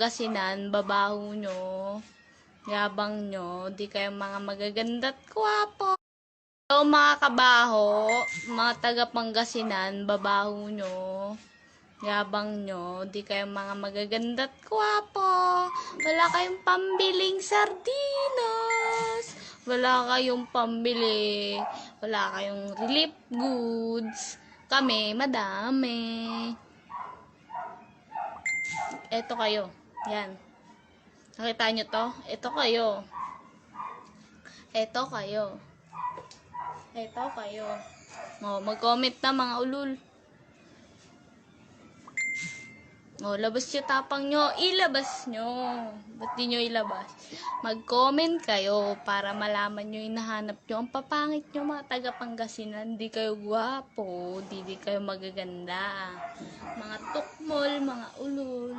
Pangasinan, babaho nyo, yabang nyo, di kayo mga magaganda't kwapo. So, mga kabaho, mga taga Pangasinan, babaho nyo, yabang nyo, di kayo mga magaganda't kwapo. Wala kayong pambiling sardinas. Wala kayong pambili. Wala kayong relief goods. Kami, madami. Eto kayo. Yan. Nakita nyo to? Eto kayo. Eto kayo. Eto kayo. O, mag-comment na mga ulul. O, labas nyo tapang nyo. Ilabas nyo. Ba't di nyo ilabas? Mag-comment kayo para malaman nyo yung nahanap nyo. Ang papangit nyo mga taga Pangasinan. Di kayo gwapo. Di di kayo magaganda. Mga tukmol, mga ulul.